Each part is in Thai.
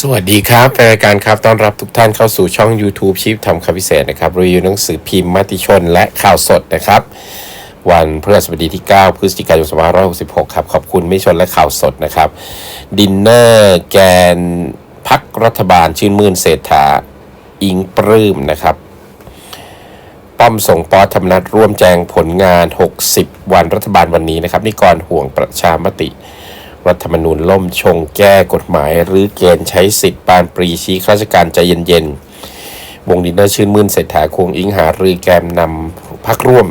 สวัสดีครับแฟนรายการครับต้อนรับทุกท่านเข้าสู่ช่อง YouTube ชีพทำคำพิเศษนะครับรีวิวหนังสือพิมพ์มติชนและข่าวสดนะครับ วันพฤหัสบดีที่ 9 พฤศจิกายน2566 ครับ ขอบคุณไม่ชนและข่าวสดนะครับ ดินเนอร์แกนพักรัฐบาลชื่นมื่นเศรษฐา อิงปลื้มนะครับ ป้อมส่งปอธรรมนัฐร่วมแจงผลงาน 60 วันรัฐบาลวันนี้นะครับนิกรห่วงประชามติ รัฐธรรมนูญล่มชงแก้กฎหมาย หรือเกณฑ์ใช้สิทธิ์ปานปรีชี้ข้าราชการใจเย็นๆ วงดินเนอร์ชื่นมื่นเศรษฐาคงอิงหารือแกมนำพักร่วม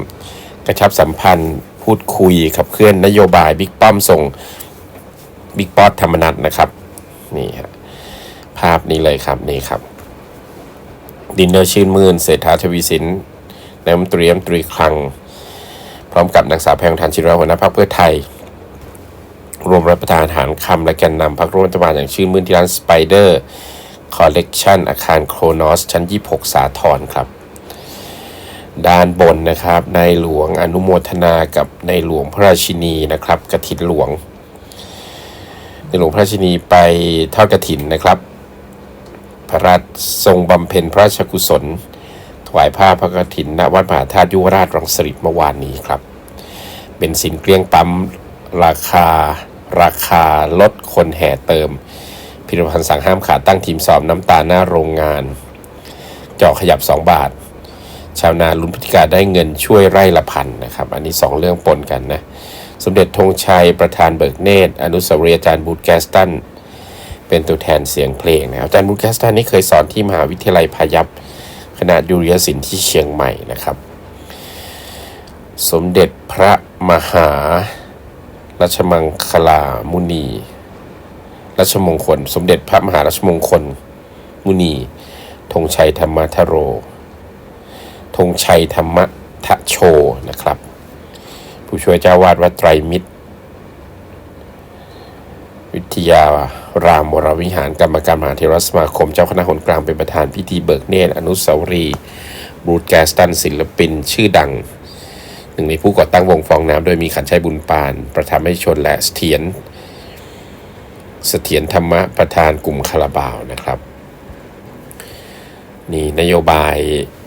กระชับสัมพันธ์ พูดคุยขับเคลื่อนนโยบายบิ๊กป้อมส่งบิ๊กป๊อตธรรมนัฐนะครับนี่ฮะภาพนี้เลยครับนี่ครับ ดินเนอร์ชื่นมื่นเศรษฐาทวีสินนายมนตรีมตรีคลัง พร้อมกับนางสาวแพงทานชินวัตรหัวหน้าพรรคเพื่อไทย รวมรับประทานอาหารคำและแกนนำพักร่วมรัฐบาลอย่างชื่นมื่นที่ร้านสไปเดอร์คอลเลกชันอาคารโครนอส ชั้น 26 สาทรครับ ด้านบนนะครับในหลวงอนุโมทนากับในหลวงพระราชินีนะครับกฐินหลวง ในหลวงพระราชินีไปทอดกฐินนะครับ พระราชทรงบำเพ็ญพระราชกุศล ถวายผ้าพระกฐินณวัดมหาธาตุยุวราชรังสฤษเมื่อวานนี้ครับ เป็นสินเกลี้ยงปั๊มราคา ราคาลดคนแห่เติมพิพิธภัณฑ์สั่งห้ามขาตั้งทีมสอบน้ำตาหน้าโรงงาน เจาะขยับ 2 บาท ชาวนาลุ้นพฤติการได้เงินช่วยไร่ละพันนะครับ อันนี้ 2 เรื่องปนกันนะ สมเด็จธงชัยประธานเบิกเนตร อนุสาวรีย์อาจารย์บูตแกสตัน เป็นตัวแทนเสียงเพลงนะอาจารย์บูตแกสตันนี่เคยสอนที่มหาวิทยาลัยพายัพคณะดุริยศิลป์ที่เชียงใหม่นะครับ สมเด็จพระมหา รัชมังคลามุนี รัชมงคล สมเด็จพระมหารัชมงคล มุนีธงชัยธรรมทโรธงชัยธรรมทะโชนะครับ ผู้ช่วยเจ้าวาดวัดไตรมิตร วิทยารามวรวิหารกรรมการมหาเทรสมาคม เจ้าคณะหนกลางเป็นประธานพิธีเบิกเนตรอนุสาวรีย์บรูดแกสตันศิลปินชื่อดัง หนึ่งในผู้ก่อตั้งวงฟองน้ำโดยมีขันชัยบุญปาน ประธานไม่ชนและเสถียรเสถียรธรรมะประธานกลุ่มคาราบาวนะครับ นี่นโยบาย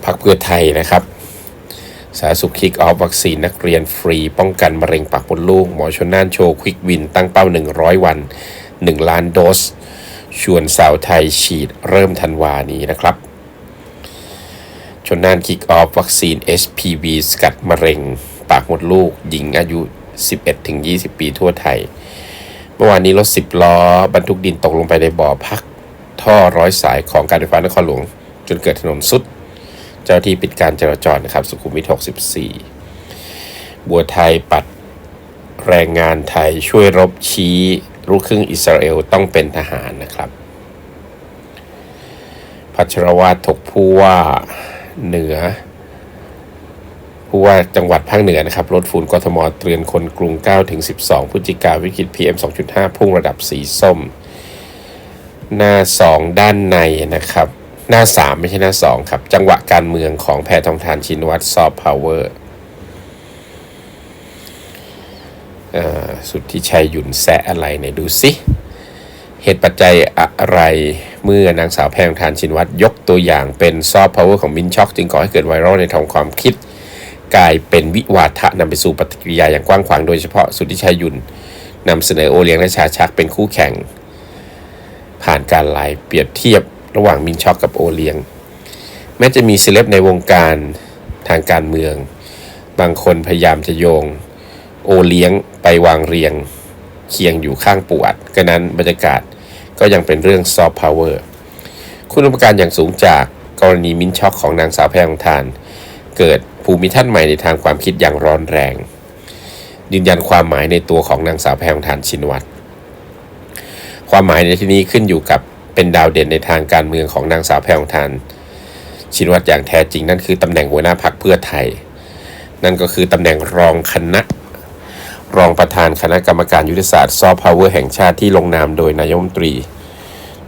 พรรคเพื่อไทยนะครับ สาธารณสุขคิกออฟวัคซีนนักเรียนฟรี ป้องกันมะเร็งปากมดลูก หมอชนน่านโชว์ควิกวินตั้งเป้า 100 วัน 1 ล้านโดส ชวนสาวไทยฉีดเริ่มธันวานี้นะครับ ชนน่านคิกออฟวัคซีน HPV สกัดมะเร็ง ปากมดลูก หญิงอายุ 11-20 ปีทั่วไทย เมื่อวานนี้รถ 10 ล้อบรรทุกดินตกลงไปในบ่อพัก ท่อร้อยสายของการไฟฟ้านครหลวง จนเกิดถนนสุด เจ้าที่ปิดการจราจรนะครับ สุขุมวิท 64 บัวไทยปัดแรงงานไทยช่วยรบชี้ลูกครึ่งอิสราเอลต้องเป็นทหารนะครับ พัชรวาทถกผู้ว่า เหนือผู้ว่าจังหวัดภาคเหนือนะครับลดฝุ่นกทมเตือนคนกรุง 9-12 พฤศจิกาวิกฤต PM 2.5 พุ่งระดับสีส้ม หน้า 2 ด้านในนะครับ หน้า 3 ไม่ใช่หน้า 2 ครับ จังหวะการเมืองของแพทองทานชินวัตรซอฟต์พาวเวอร์สุดที่ชัยหยุ่นแซะอะไรไหนดูสิ เหตุปัจจัยอะไรเมื่อนางสาวแพงทานชินวัตรยกตัวอย่างเป็นซอฟต์พาวเวอร์ของมินช็อกจึงก่อให้เกิดไวรัลในทางความคิด กลายเป็นวิวาทะนำไปสู่ปฏิกิริยาอย่างกว้างขวางโดยเฉพาะสุทธิชัยหยุ่นนำเสนอโอเลียงและชาชักเป็นคู่แข่ง ผ่านการไลฟ์เปรียบเทียบระหว่างมินช็อกกับโอเลียง แม้จะมีเซเลบในวงการทางการเมือง บางคนพยายามจะโยง โอเลี้ยงไปวางเรียงเคียงอยู่ข้างปวดก็นั้นบรรยากาศ ก็ยังเป็นเรื่องซอฟต์พาวเวอร์คุณอุปการอย่างสูงจากกรณีมินช็อกของนางสาวแพรองทาน เกิดภูมิทัศน์ใหม่ในทางความคิดอย่างร้อนแรง ยืนยันความหมายในตัวของนางสาวแพรองทานชินวัตรความหมายในที่นี้ขึ้นอยู่กับเป็นดาวเด่นในทางการเมืองของนางสาวแพรองทาน ชินวัตรอย่างแท้จริงนั่นคือตำแหน่งหัวหน้าพรรคเพื่อไทย นั่นก็คือตำแหน่งรองคณะ รองประธานคณะกรรมการยุทธศาสตร์ซอฟต์พาวเวอร์แห่งชาติที่ลงนามโดยนายมตรี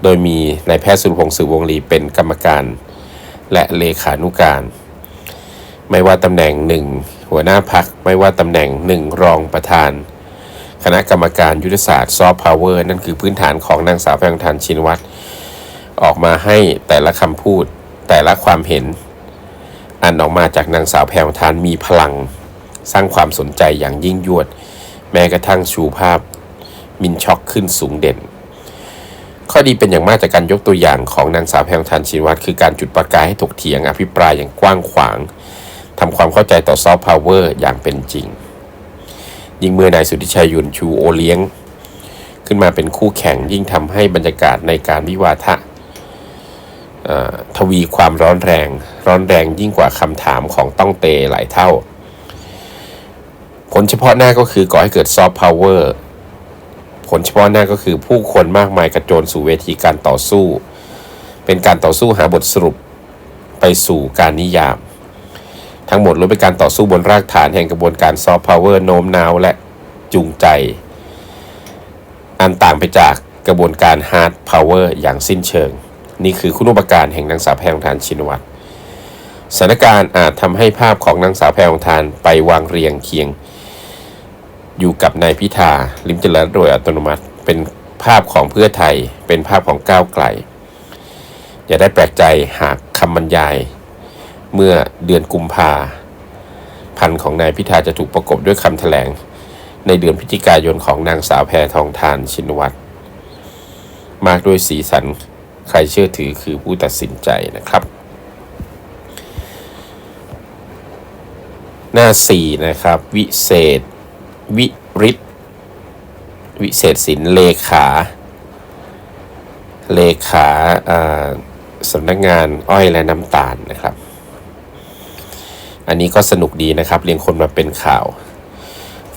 โดยมีนายแพทย์สุรพงศ์สือวงลีเป็นกรรมการ และเลขานุการ ไม่ว่าตำแหน่งหนึ่งหัวหน้าพักไม่ว่าตำแหน่งหนึ่งรองประธาน คณะกรรมการยุทธศาสตร์ซอฟต์พาวเวอร์นั่นคือพื้นฐานของนางสาวแพงทานชินวัตรออกมาให้แต่ละคำพูดแต่ละความเห็น อันออกมาจากนางสาวแพรวทานมีพลัง สร้างความสนใจอย่างยิ่งยวด แม้กระทั่งชูภาพมินช็อกขึ้นสูงเด่น ข้อดีเป็นอย่างมากจากการยกตัวอย่างของนางสาวแพรทานชินวัตรคือการจุดประกายให้ถกเถียงอภิปรายอย่างกว้างขวางทำความเข้าใจต่อซอฟต์พาวเวอร์อย่างเป็นจริง ยิ่งเมื่อนายสุทธิชัยยุนชูโอเลี้ยง ขึ้นมาเป็นคู่แข่งยิ่งทำให้บรรยากาศในการวิวาทะทวีความร้อนแรง ร้อนแรงยิ่งกว่าคำถามของต้องเตหลายเท่า ผลเฉพาะหน้าก็คือก่อให้เกิดซอฟต์พาวเวอร์ผลเฉพาะหน้าก็คือผู้คนมากมายกระโจนสู่เวทีการต่อสู้ เป็นการต่อสู้หาบทสรุปไปสู่การนิยาม ทั้งหมดล้วนเป็นการต่อสู้บนรากฐานแห่งกระบวนการซอฟต์พาวเวอร์โน้มน้าวและจูงใจ อันต่างไปจากกระบวนการฮาร์ดพาวเวอร์อย่างสิ้นเชิง นี่คือคุณุปการแห่งนางสาวแพรทานชินวัตรสถานการณ์อาจทำให้ภาพของนางสาวแพรทานไปวางเรียงเคียง อยู่กับนายพิธาลิมเจริญโดยอัตโนมัติ เป็นภาพของเพื่อไทย เป็นภาพของก้าวไกล อย่าได้แปลกใจหากคำบรรยาย เมื่อเดือนกุมภาพันธ์ของนายพิธาจะถูกประกบด้วยคำแถลง ในเดือนพฤศจิกายนของนางสาวแพทองทานชินวัตรมากด้วยสีสันใครเชื่อถือคือผู้ตัดสินใจนะครับ หน้าสี่นะครับ วิเศษ วิริศวิเศษสินเลขา เลขาสำนักงานอ้อยและน้ำตาลนะครับ อันนี้ก็สนุกดีนะครับ เรียงคนมาเป็นข่าว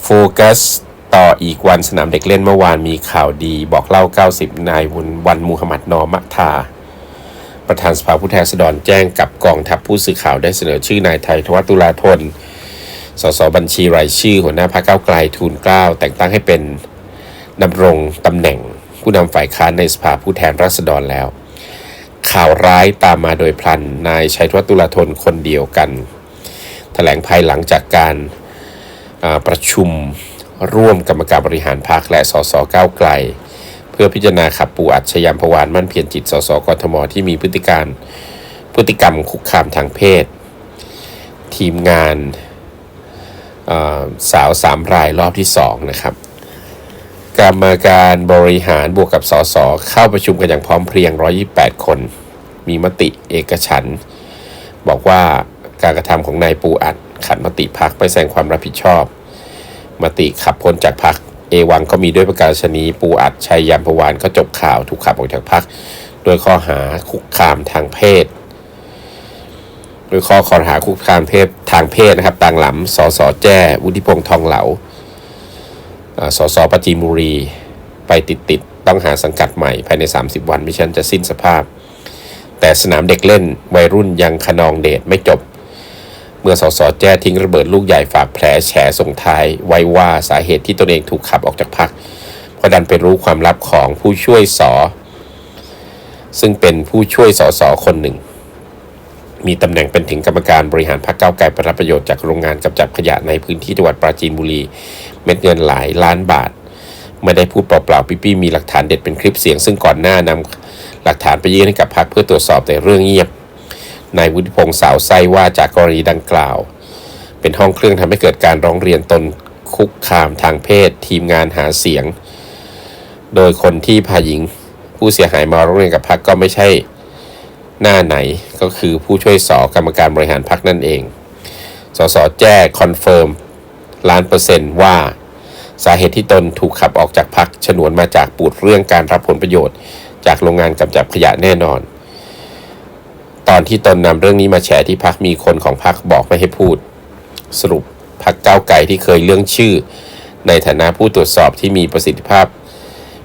โฟกัสต่ออีกวันสนามเด็กเล่นเมื่อวานมีข่าวดีบอกเล่า 90 นายวันวันมูฮัมหมัดนอมะทา ประธานสภาผู้แทนราษฎรแจ้งกับกองทัพผู้สื่อข่าวได้เสนอชื่อนายไทยทวัตุลาธน สสบัญชีรายชื่อหัวหน้าพรรคก้าวไกลทูลเกล้าแต่งตั้งให้เป็นดำรงตำแหน่งผู้นำฝ่ายค้านในสภาผู้แทนราษฎรแล้ว ข่าวร้ายตามมาโดยพลันนายชัยวัฒน์ตุลาธนคนเดียวกันแถลงภายหลังจากการประชุมร่วมกรรมการบริหารพรรคและสสก้าวไกล เพื่อพิจารณาขับปูอัดชยามพวานมั่นเพียรจิตสสกทมที่มีพฤติการพฤติกรรมคุกคามทางเพศ ทีมงาน สาวสามรายรอบที่สองนะครับกรรมการบริหารบวกกับสสเข้าประชุมกันอย่างพร้อมเพรียง 128 คน มีมติเอกฉัน บอกว่าการกระทำของนายปูอัด ขัดมติพักไม่แสดงความรับผิดชอบ มติขับพ้นจากพักเอวังก็มีด้วยประกาศนีปูอัดชัยยามพวานก็จบข่าวถูกขับออกจากพักโดยข้อหาคุกคามทางเพศโดยข้อข้อหาคุกคามเพศ ทางเพศนะครับต่างหลำสสแจ้วุฒิพงษ์ทองเหลาอ่าสสปราจีนบุรี ไปติดติดต้องหาสังกัดใหม่ภายใน 30 วันไม่ฉะนั้นจะสิ้นสภาพ แต่สนามเด็กเล่นวัยรุ่นยังขนองเดชไม่จบ เมื่อสสแจ้ทิ้งระเบิดลูกใหญ่ฝากแผลแฉส่งท้าย ไว้ว่าสาเหตุที่ตนเองถูกขับออกจากพักเพราะดันไปรู้ความลับของผู้ช่วยสอซึ่งเป็นผู้ช่วยสอสอคนหนึ่ง มีตำแหน่งเป็นถึงกรรมการบริหารพรรคก้าวไกลปรับประโยชน์จากโรงงานกำจัดขยะในพื้นที่จังหวัดปราจีนบุรี เม็ดเงินหลายล้านบาท ไม่ได้พูดเปล่าๆปิ๊ๆมีหลักฐานเด็ดเป็นคลิปเสียง ซึ่งก่อนหน้านำหลักฐานไปยื่นให้กับพรรคเพื่อตรวจสอบแต่เรื่องเงียบนายวุฒิพงษ์สาวไส้ว่าจากกรณีดังกล่าว เป็นห้องเครื่องทำให้เกิดการร้องเรียนตนคุกคามทางเพศ ทีมงานหาเสียง โดยคนที่พาหญิงผู้เสียหายมาร้องเรียนกับพรรคก็ไม่ใช่ หน้าไหนก็คือผู้ช่วยสอกรรมการบริหารพรรคนั่นเอง สสแจ้คอนเฟิร์มล้านเปอร์เซนต์ว่า สาเหตุที่ตนถูกขับออกจากพักฉนวนมาจากปูดเรื่องการรับผลประโยชน์ จากโรงงานกำจัดขยะแน่นอน ตอนที่ตนนำเรื่องนี้มาแฉที่พักมีคนของพักบอกไม่ให้พูด สรุปพักก้าวไกลที่เคยเรื่องชื่อ ในฐานะผู้ตรวจสอบที่มีประสิทธิภาพ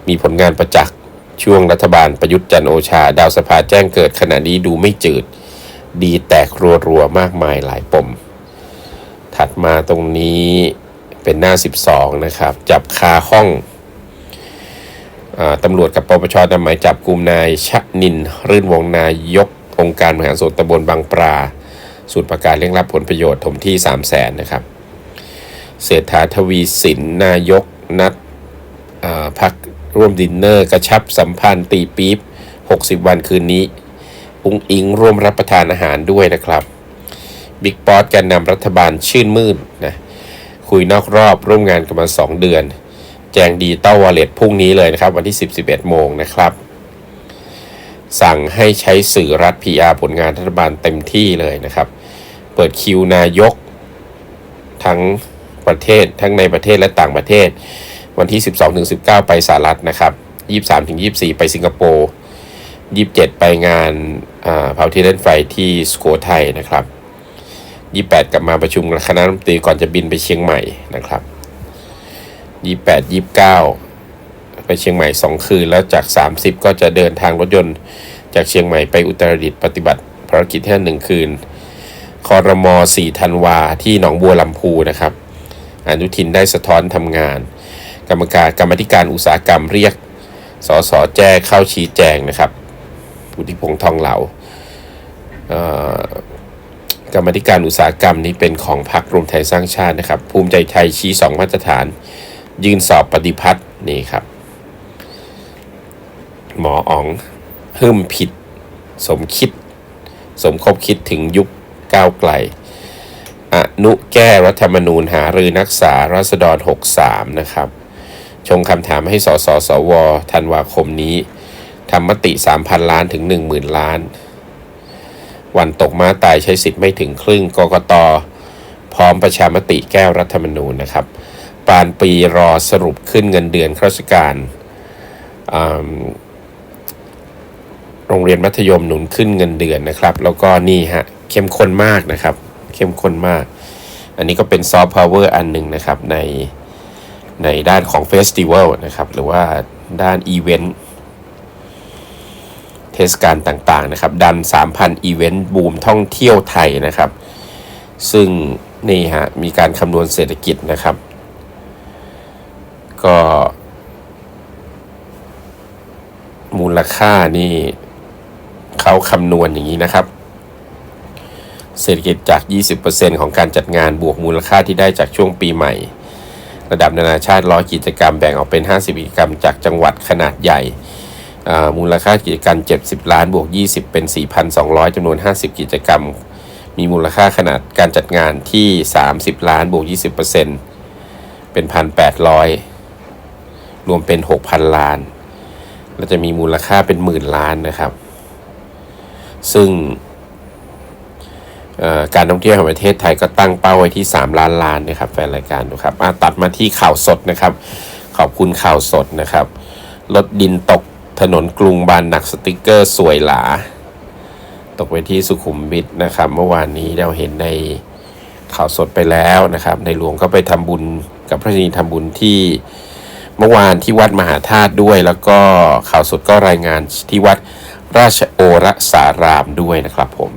มีผลงานประจักษ์ ช่วงรัฐบาลประยุทธ์จันโอชา ดาวสภาแจ้งเกิดขณะนี้ดูไม่จืด ดีแตกรัวๆมากมายหลายปม ถัดมาตรงนี้เป็นหน้า 12 นะครับ จับคาห้องอตำรวจกับปปชนำหมายจับกลุ่มนายชะนิน รื่นวงนายก องค์การบริหารส่วนตำบลบางปลาสูตรประกาศเร่งรับผลประโยชน์ถมที่ 3 0 0แสนนะครับ เศรษฐาทวีสินนายกนัดพัก ร่วมดินเนอร์ กระชับสัมพันธ์ตีปี๊บ60 วันคืนนี้ อุ้งอิงร่วมรับประทานอาหารด้วยนะครับบิ๊กป๊อตแกนนำรัฐบาลชื่นมื่นนะคุยนอกรอบร่วมงานกันมา 2 เดือน แจงดีเต้าวอลเล็ตพรุ่งนี้เลยนะครับ วันที่ 10 11 โมงนะครับ สั่งให้ใช้สื่อรัฐ PR ผลงานรัฐบาลเต็มที่เลยนะครับ เปิดคิวนายก ทั้งประเทศทั้งในประเทศและต่างประเทศ วันที่ 12-19 ไปสหรัฐนะครับ 23-24 ไปสิงคโปร์27 ไปงานเผาที่เล่นไฟที่สโกไทยนะครับ 28 กลับมาประชุมคณะรัฐมนตรีก่อนจะบินไปเชียงใหม่นะครับ 28 29 ไปเชียงใหม่ 2 คืน แล้วจาก 30 ก็จะเดินทางรถยนต์จากเชียงใหม่ไปอุตรดิตถ์ปฏิบัติภารกิจแค่หนึ่งคืนคอรมอ4ธันวาที่หนองบัวลำพูนะครับอนุทินได้สะท้อนทำงาน กรรมการกรรมธิการอุตสาหกรรมเรียก สสแจ้เข้าชี้แจงนะครับพุทธิพงษ์ทองเหลากรรมธิการอุตสาหกรรมนี้เป็นของพรรครวมไทยสร้างชาตินะครับ ภูมิใจไทยชี้สองมาตรฐาน ยืนสอบปฏิพัฒน์นี่ครับ หมออ๋องหึมผิด สมคิด สมคบคิดถึงยุคก้าวไกล อนุแก้รัฐธรรมนูญหารือนักษารัษฎร 63 นะครับ ชงคำถามให้สสสวธันวาคมนี้ทำมติ 3,000 ล้านถึง 10,000 ล้าน วันตกม้าตายใช้สิทธิ์ไม่ถึงครึ่งกกตพร้อมประชามติแก้รัฐธรรมนูญนะครับ ปานปีรอสรุปขึ้นเงินเดือนข้าราชการโรงเรียนมัธยมหนุนขึ้นเงินเดือนนะครับ แล้วก็นี่ฮะเข้มข้นมากนะครับ เข้มข้นมาก อันนี้ก็เป็นซอฟต์พาวเวอร์อันหนึ่งนะครับใน ในด้านของเฟสติวัลนะครับ หรือว่าด้านอีเวนต์เทศกาลต่างๆนะครับ ดัน 3,000 อีเวนต์บูมท่องเที่ยวไทยนะครับ ซึ่งนี่ฮะ มีการคำนวณเศรษฐกิจนะครับ ก็ มูลค่านี่เขาคำนวณอย่างนี้นะครับ เศรษฐกิจจาก 20%ของการจัดงานบวกมูลค่าที่ได้จากช่วงปีใหม่ ระดับนานาชาติร้อยกิจกรรมแบ่งออกเป็น 50 กิจกรรมจากจังหวัดขนาดใหญ่ มูลค่ากิจกรรม 70 ล้านบวก 20 เป็น 4,200จำนวน 50 กิจกรรม มีมูลค่าขนาดการจัดงานที่ 30 ล้านบวก 20%เป็น 1,800 รวมเป็น 6,000 ล้านเราจะมีมูลค่าเป็นหมื่นล้านนะครับ ซึ่ง การท่องเที่ยวแห่งประเทศไทยก็ตั้งเป้าไว้ที่ 3 ล้านล้านนะครับแฟนรายการดูครับตัดมาที่ข่าวสดนะครับ ขอบคุณข่าวสดนะครับรถดินตกถนนกรุงบานหนักสติกเกอร์สวยหลา ตกไปที่สุขุมวิทนะครับ เมื่อวานนี้เราเห็นในข่าวสดไปแล้วนะครับ ในหลวงก็ไปทำบุญกับพระนีทำบุญที่เมื่อวานที่วัดมหาธาตุด้วย แล้วก็ข่าวสดก็รายงานที่วัดราชโอรสารามด้วยนะครับผม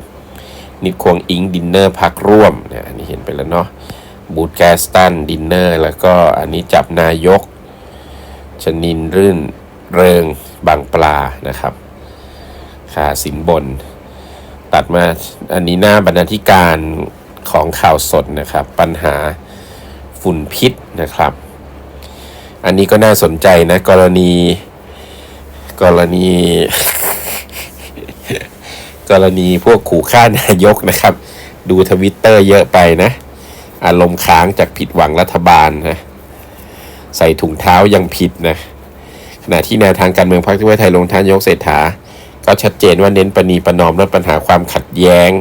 นิดควงอิงดินเนอร์พักร่วมเนี่ยอันนี้เห็นไปแล้วเนาะบูธแกสตันดินเนอร์แล้วก็อันนี้จับนายก ชนินรื่นเริงบางปลานะครับขาสินบน ตัดมาอันนี้หน้าบรรณาธิการของข่าวสดนะครับ ปัญหาฝุ่นพิษนะครับ อันนี้ก็น่าสนใจนะ กรณีกรณี กรณีพวกขู่ฆ่านายกนะครับ ดูทวิตเตอร์เยอะไปนะ อารมณ์ค้างจากผิดหวังรัฐบาลนะใส่ถุงเท้ายังผิดนะ ขณะที่แนวทางการเมืองพรรคที่ไว้ไทยลงท่านยกเศรษฐา ก็ชัดเจนว่าเน้นประนีประนอมลดปัญหาความขัดแย้ง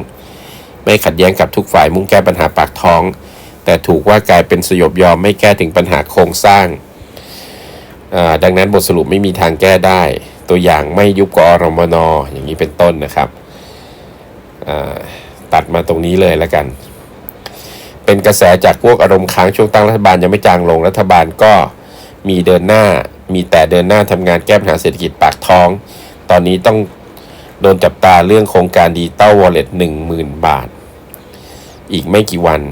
ไม่ขัดแย้งกับทุกฝ่ายมุ่งแก้ปัญหาปากท้อง แต่ถูกว่ากลายเป็นสยบยอมไม่แก้ถึงปัญหาโครงสร้างดังนั้นบทสรุปไม่มีทางแก้ได้ ตัวอย่างไม่ยุบกอรมนอย่างนี้เป็นต้นนะครับ ตัดมาตรงนี้เลยแล้วกัน เป็นกระแสจากพวกอารมณ์ค้างช่วงตั้งรัฐบาลยังไม่จางลงรัฐบาลก็มีเดินหน้ามีแต่เดินหน้าทำงานแก้ปัญหาเศรษฐกิจปากท้อง ตอนนี้ต้องโดนจับตาเรื่องโครงการดีเต้าวอลเล็ตหนึ่งหมื่นบาท อีกไม่กี่วัน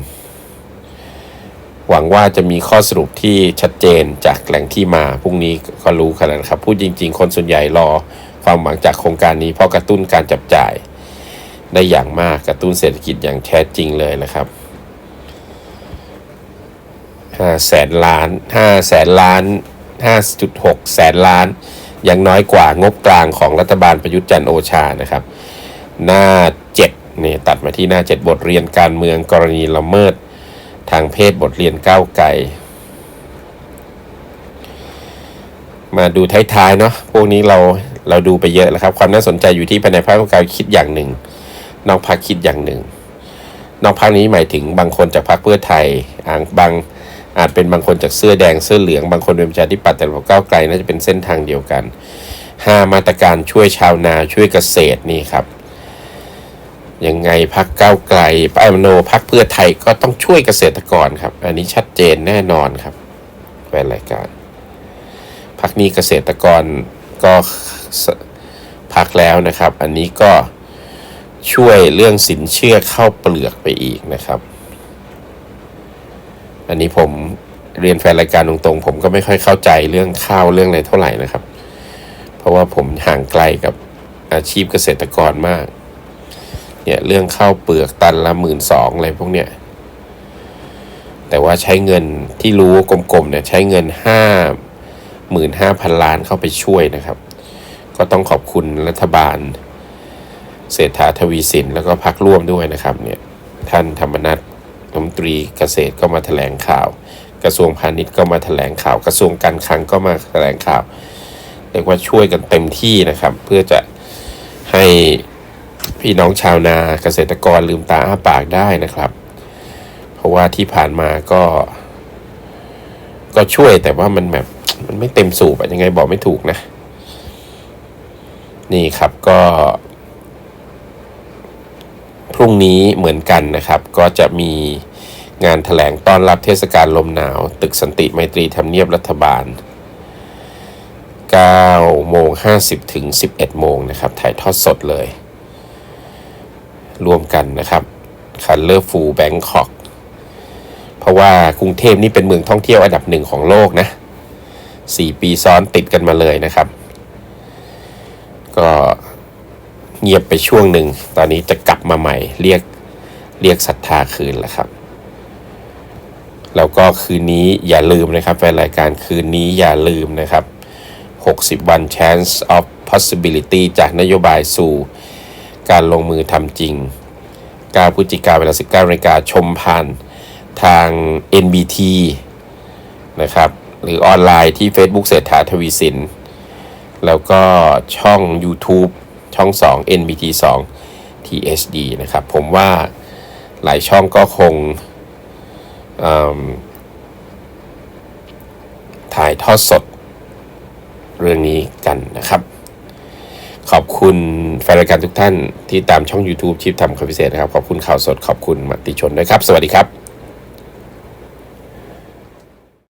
หวังว่าจะมีข้อสรุปที่ชัดเจนจากแหล่งที่มาพรุ่งนี้ก็รู้กันแล้วครับ พูดจริง ๆ คนส่วนใหญ่รอความหวังจากโครงการนี้เพราะกระตุ้นการจับจ่าย ได้อย่างมากกระตุ้นเศรษฐกิจอย่างแท้จริงเลยนะครับห้าแสนล้านห้าแสนล้านห้าจุดหกแสนล้าน ยังน้อยกว่างบกลางของรัฐบาลประยุทธ์จันโอชานะครับ หน้าเจ็ดนี่ตัดมาที่หน้าเจ็ดบทเรียนการเมืองกรณีละเมิด ทางเพศบทเรียนก้าวไกลมาดูท้ายๆเนาะพวกนี้เราเราดูไปเยอะแล้วครับ ความน่าสนใจอยู่ที่ภายในพรรคกาวไกลคิดอย่างหนึ่ง นอกพรรคคิดอย่างหนึ่ง นอกพรรคนี้หมายถึงบางคนจากพรรคเพื่อไทยอ่างบางอาจเป็นบางคนจากเสื้อแดงเสื้อเหลืองบางคนเป็นประชาธิปัตย์แต่พรรคก้าวไกลน่าจะเป็นเส้นทางเดียวกันห้ามาตรการช่วยชาวนาช่วยเกษตรนี่ครับยังไงพักก้าวไกลปายมโนพักเพื่อไทยก็ต้องช่วยเกษตรกรครับ อันนี้ชัดเจนแน่นอนครับแฟนรายการพักนี้เกษตรกรก็พักแล้วนะครับ อันนี้ก็ ช่วยเรื่องสินเชื่อเข้าเปลือกไปอีกนะครับ อันนี้ผมเรียนแฟนรายการตรงๆ ผมก็ไม่ค่อยเข้าใจเรื่องข้าวเรื่องอะไรเท่าไหร่นะครับ เพราะว่าผมห่างไกลกับอาชีพเกษตรกรมาก เนี่ยเรื่องข้าวเปลือกตันละหมื่นสองอะไรพวกเนี้ย แต่ว่าใช้เงินที่รู้กลมๆเนี่ยใช้เงินห้าหมื่นห้าพันล้านเข้าไปช่วยนะครับ ก็ต้องขอบคุณรัฐบาล เศรษฐาทวีสินแล้วก็พักร่วมด้วยนะครับเนี่ยท่านธรรมนัฐรัฐมนตรีเกษตรก็มาแถลงข่าว กระทรวงพาณิชย์ก็มาแถลงข่าว กระทรวงการคลังก็มาแถลงข่าวเรียกว่าช่วยกันเต็มที่นะครับ เพื่อจะให้พี่น้องชาวนาเกษตรกรลืมตาอ้าปากได้นะครับ เพราะว่าที่ผ่านมาก็ ก็ช่วยแต่ว่ามันแบบมันไม่เต็มสูบอะยังไงบอกไม่ถูกนะ นี่ครับก็ พรุ่งนี้เหมือนกันนะครับ ก็จะมีงานถแถลงต้อนรับเทศกาลลมหนาว ตึกสันติไมตรีทำเนียบรัฐบาล9โมง50 ถึง 11 โมงนะครับ ถ่ายทอดสดเลย รวมกันนะครับคันเลอร์ฟูแบงคอกเพราะว่ากรุงเทพนี่เป็นเมืองท่องเที่ยวอันดับหนึ่งของโลกนะ 4 ปีซ้อนติดกันมาเลยนะครับ ก็ เงียบไปช่วงหนึ่ง ตอนนี้จะกลับมาใหม่ เรียกเรียกศรัทธาคืนแล้วครับ แล้วก็คืนนี้อย่าลืมนะครับแฟนรายการคืนนี้อย่าลืมนะครับ 60 วัน chance of possibility จากนโยบายสู่ การลงมือทำจริง 9พฤศจิกายนเวลา 19นาฬิกาชมผ่านทาง NBT นะครับ หรือออนไลน์ที่ Facebook เศรษฐาทวีสิน แล้วก็ช่อง YouTube ช่อง 2 NBT 2 THD นะครับ ผมว่าหลายช่องก็คงถ่ายทอดสดเรื่องนี้กันนะครับ ขอบคุณแฟนรายการทุกท่านที่ตามช่อง YouTube ชิปทำคำพิเศษนะครับ ขอบคุณข่าวสดขอบคุณมติชนด้วยครับ สวัสดีครับ